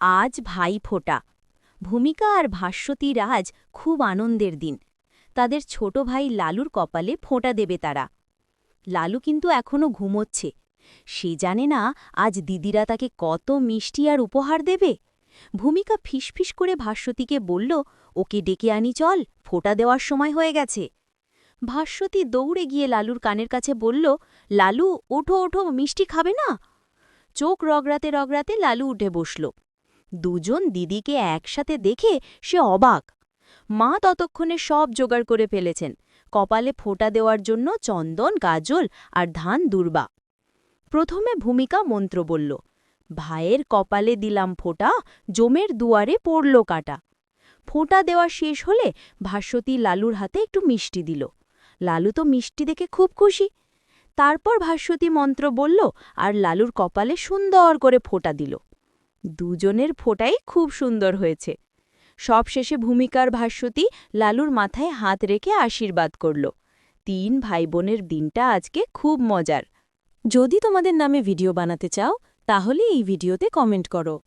আজ ভাই ফোটা। ভূমিকা আর ভাস্বতী রাজ খুব আনন্দের দিন। তাদের ছোট ভাই লালুর কপালে ফোঁটা দেবে তারা। লালু কিন্তু এখনও ঘুমোচ্ছে। সে জানে না আজ দিদিরা তাকে কত মিষ্টি আর উপহার দেবে। ভূমিকা ফিসফিস করে ভাস্বতীকে বলল, ওকে ডেকে আনি চল, ফোঁটা দেওয়ার সময় হয়ে গেছে। ভাস্বতী দৌড়ে গিয়ে লালুর কানের কাছে বলল, লালু, ওঠো ওঠো, মিষ্টি খাবে না? চোখ রগড়াতে রগড়াতে লালু উঠে বসল। দুজন দিদিকে একসাথে দেখে সে অবাক। মা ততক্ষণে সব জোগাড় করে ফেলেছেন। কপালে ফোঁটা দেওয়ার জন্য চন্দন গাজল আর ধান দুর্বা। প্রথমে ভূমিকা মন্ত্র বলল, ভাইয়ের কপালে দিলাম ফোঁটা, জমের দুয়ারে পড়ল কাটা। ফোঁটা দেওয়া শেষ হলে ভাস্বতী লালুর হাতে একটু মিষ্টি দিল। লালু তো মিষ্টি দেখে খুব খুশি। তারপর ভাস্বতী মন্ত্র বলল, আর লালুর কপালে সুন্দর করে ফোঁটা দিল। দুজনের ফোটাই খুব সুন্দর হয়েছে। সবশেষে ভূমিকার ভাস্বতী লালুর মাথায় হাত রেখে আশীর্বাদ করল। তিন ভাই বোনের দিনটা আজকে খুব মজার। যদি তোমাদের নামে ভিডিও বানাতে চাও, তাহলে এই ভিডিওতে কমেন্ট করো।